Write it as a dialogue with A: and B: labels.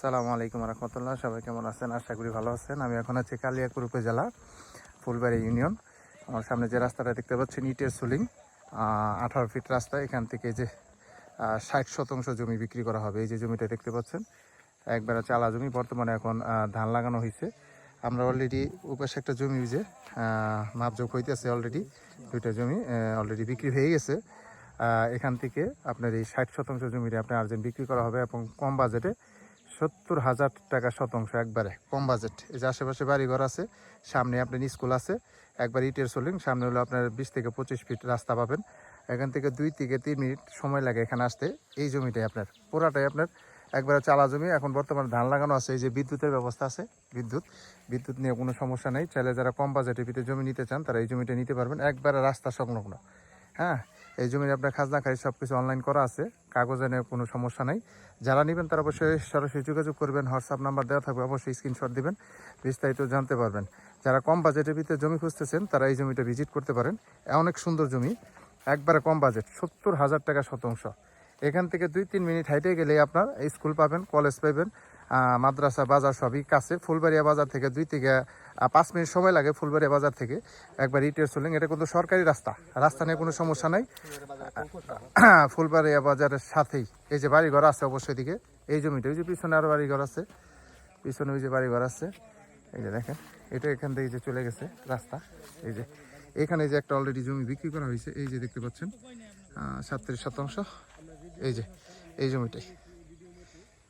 A: সালামু আলাইকুম রহমতুল্লাহ। সবাই কেমন আছেন? আশা করি ভালো আছেন। আমি এখন আছি কালিয়াকুর উপজেলা, ফুলবাড়ি ইউনিয়ন। আমার সামনে যে রাস্তাটা দেখতে পাচ্ছেন, ইটের সুলিং। আঠারো ফিট রাস্তা, এখান থেকে যে ষাট শতাংশ জমি বিক্রি করা হবে। এই যে জমিটা দেখতে পাচ্ছেন, একবারে চালা জমি। বর্তমানে এখন ধান লাগানো হয়েছে আমরা অলরেডি উপাশে একটা জমি যে মাপযোগ হইতেছে অলরেডি দুইটা জমি অলরেডি বিক্রি হয়ে গেছে। এখান থেকে আপনার এই ষাট শতাংশ জমিটা আপনার আর্জেন্ট বিক্রি করা হবে এবং কম বাজেটে সত্তর হাজার টাকা শতাংশ একবারে, কম বাজেট। এই যে আশেপাশে বাড়িঘর আছে, সামনে আপনার স্কুল আছে, একবার ইটের সোলিং, সামনে হলো আপনার বিশ থেকে পঁচিশ ফিট রাস্তা পাবেন। এখান থেকে দুই থেকে তিন মিনিট সময় লাগে এখানে আসতে। এই জমিটাই আপনার, পুরাটাই আপনার একবারে চালা জমি। এখন বর্তমানে ধান লাগানো আছে, এই যে বিদ্যুতের ব্যবস্থা আছে, বিদ্যুৎ। বিদ্যুৎ নিয়ে কোনো সমস্যা নেই। চাইলে যারা কম বাজেটের ভিতরে জমি নিতে চান, তারা এই জমিটা নিতে পারবেন। একবারে রাস্তা সংলগ্ন। হ্যাঁ এই জমির আপনার খাজনা খাই সব কিছু অনলাইন করা আছে, কাগজে নিয়ে কোনো সমস্যা নেই। যারা নেবেন তারা অবশ্যই সরাসরি যোগাযোগ করবেন হোয়াটসঅ্যাপ নাম্বার দেওয়া থাকবে, অবশ্যই স্ক্রিনশট দিবেন, বিস্তারিত জানতে পারবেন। যারা কম বাজেটের ভিতরে জমি খুঁজতেছেন, তারা এই জমিটা ভিজিট করতে পারেন। অনেক সুন্দর জমি, একবারে কম বাজেট সত্তর হাজার টাকা শতাংশ। এখান থেকে দুই তিন মিনিট হাইটে গেলে আপনার স্কুল পাবেন কলেজ পাবেন মাদ্রাসা, বাজার সবই কাছে, ফুলবাড়িয়া বাজার থেকে দুই থেকে পাঁচ মিনিট সময় লাগে ফুলবাড়িয়া বাজার থেকে একবার ইটের চলেন এটা কিন্তু সরকারি রাস্তা। রাস্তা নিয়ে কোনো সমস্যা নাই। ফুলবাড়িয়া বাজারের সাথেই। এই যে বাড়িঘর আছে অবশ্যই দিকে এই জমিটা ওই যে পিছনে আরও বাড়িঘর আছে। পিছনে ওই যে বাড়িঘর আছে। এই যে দেখেন, এটা এখান থেকে যে চলে গেছে রাস্তা। এই যে, এখানে যে একটা অলরেডি জমি বিক্রি করা হয়েছে, এই যে দেখতে পাচ্ছেন সাতত্রিশ শতাংশ। এই যে, এই জমিটাই।